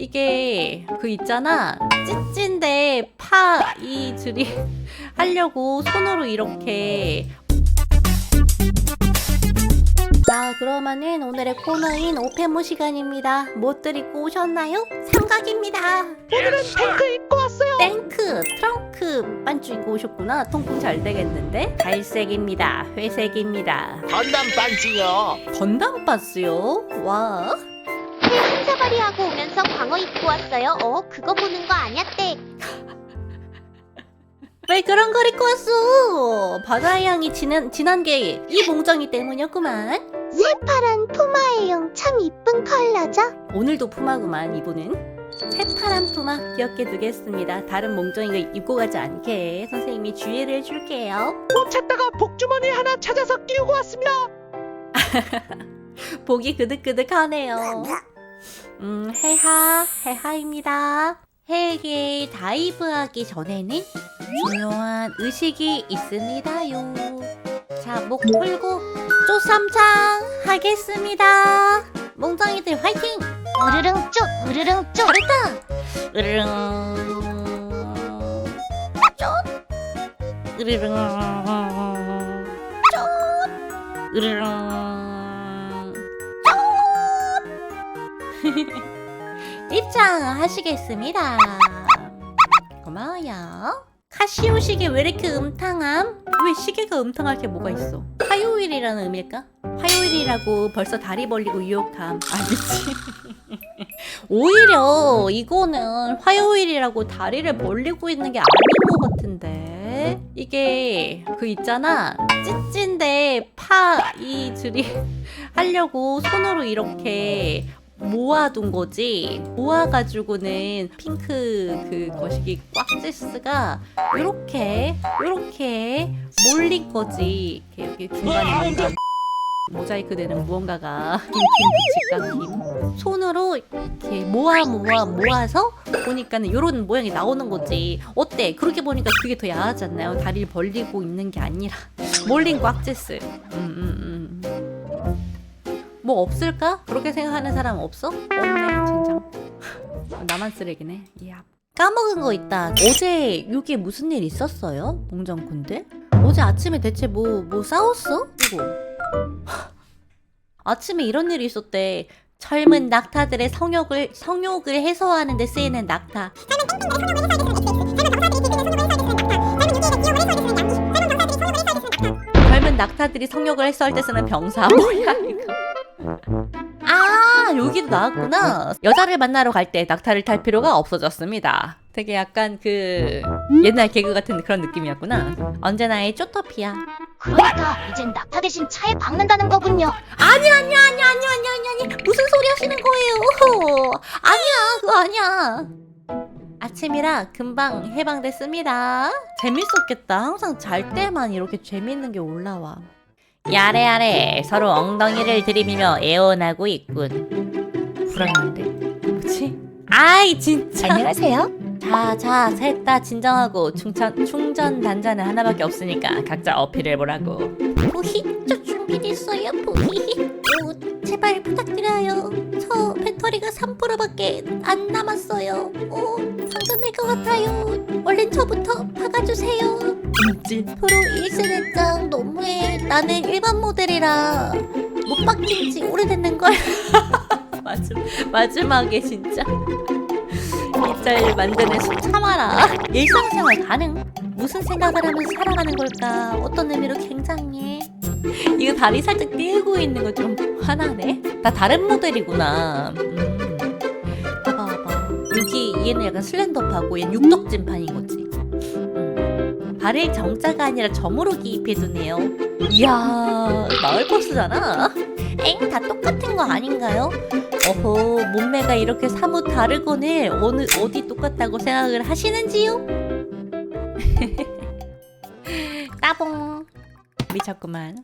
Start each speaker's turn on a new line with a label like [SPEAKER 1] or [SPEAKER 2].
[SPEAKER 1] 이게 그 있잖아. 찌찐데 파 이 줄이 하려고 손으로 이렇게. 자 그러면은 오늘의 코너인 오페모 시간입니다. 못들 입고 오셨나요? 삼각입니다.
[SPEAKER 2] 오늘은 탱크 입고 왔어요.
[SPEAKER 1] 탱크 트렁크 반주 입고 오셨구나. 통풍 잘 되겠는데? 갈색입니다. 회색입니다.
[SPEAKER 2] 건담 반지요.
[SPEAKER 1] 건담 바스요? 와
[SPEAKER 3] 사바리 하고 오면서 광어 입고 왔어요. 어, 그거 보는 거 아니야, 땡.
[SPEAKER 1] 왜 그런 걸 입고 왔어? 바다의 향이 진한, 진한 게 이 몽정이 때문이었구만.
[SPEAKER 3] 새파란 푸마예요. 참 이쁜 컬러죠?
[SPEAKER 1] 오늘도 푸마구만, 이분은. 새파란 푸마 기억해 두겠습니다. 다른 몽정이가 입고 가지 않게 선생님이 주의를 해줄게요.
[SPEAKER 2] 못 찾다가 복주머니 하나 찾아서 끼우고 왔습니다.
[SPEAKER 1] 보기 그득그득하네요. 음, 해하, 해하입니다. 해에게 다이브하기 전에는 중요한 의식이 있습니다요. 자, 목 풀고 쪼삼창 하겠습니다. 몽정이들 화이팅!
[SPEAKER 3] 으르릉 쭉, 으르릉 쭉.
[SPEAKER 1] 잘했다! 으르릉 쪽 으르릉 쪽 으르릉 입장하시겠습니다 고마워요 카시오 시계 왜 이렇게 음탕함? 왜 시계가 음탕할 게 뭐가 있어? 화요일이라는 의미일까? 화요일이라고 벌써 다리 벌리고 유혹함 아 미친 오히려 이거는 화요일이라고 다리를 벌리고 있는 게 아닌 것 같은데 이게 그 있잖아 찌찐데 파 이 줄이 하려고 손으로 이렇게 모아둔 거지. 모아가지고는 핑크 그 거시기 꽉제스가 이렇게 이렇게 몰린 거지. 이렇게, 이렇게 중간에 뭔가 모자이크 되는 무언가가 김 김 붙일까 김 손으로 이렇게 모아 모아 모아서 보니까는 이런 모양이 나오는 거지. 어때? 그렇게 보니까 그게 더 야하지 않나요? 다리를 벌리고 있는 게 아니라 몰린 꽉제스 음, 음, 음. 뭐 없을까? 그렇게 생각하는 사람 없어? 없네 젠장 나만 쓰레기네. 이야. 까먹은 거 있다. 어제 여기에 무슨 일 있었어요? 몽정군들 어제 아침에 대체 뭐뭐 싸웠어? 이거. 아침에 이런 일이 있었대. 젊은 낙타들의 성욕을 성욕을 해소하는 데 쓰이는 낙타. 젊은 낙타들이 성욕을 해소할 때 쓰는 병사. 뭐야 이거? 아 여기도 나왔구나. 여자를 만나러 갈 때 낙타를 탈 필요가 없어졌습니다. 되게 약간 그 옛날 개그 같은 그런 느낌이었구나. 언제나의 쪼터피아.
[SPEAKER 3] 그러니까 이젠 낙타 대신 차에 박는다는 거군요.
[SPEAKER 1] 아니 아니 아니 아니 아니 아니 아니 무슨 소리 하시는 거예요? 아니야 그거 아니야. 아침이라 금방 해방됐습니다. 재밌었겠다. 항상 잘 때만 이렇게 재밌는 게 올라와. 야래야래 서로 엉덩이를 들이밀며 애원하고 있군. 불안한데 뭐지? 아이 진짜.
[SPEAKER 3] 안녕하세요.
[SPEAKER 1] 자, 자, 셋 다 진정하고 충전, 충전 단자는 하나밖에 없으니까 각자 어필을 보라고. 부히, 저 준비됐어요, 부히. 오, 제발 부탁드려요. 저 배터리가 3%밖에 안 남았어요. 오, 충전될 것 같아요. 얼른 저부터 박아주세요. 인질. 프로 1세대장 너무해. 나는 일반 모델이라 못 바뀐 지 오래됐는 걸. 마지, 마지막에 진짜. 입잘 만드는 숨 참아라. 일상생활 가능. 무슨 생각을 하면서 살아가는 걸까? 어떤 의미로 굉장해. 이거 다리 살짝 띄우고 있는 거 좀 화나네. 다 다른 모델이구나. 음. 봐봐, 봐봐. 여기 얘는 약간 슬렌더파고 얘는 육덕진판인 거지. 음. 발을 정자가 아니라 점으로 기입해두네요. 이야, 마을 버스잖아. 엥, 다 똑같은 거 아닌가요? 어허, 몸매가 이렇게 사뭇 다르거늘 어느 어디 똑같다고 생각을 하시는지요? 따봉 미쳤구만.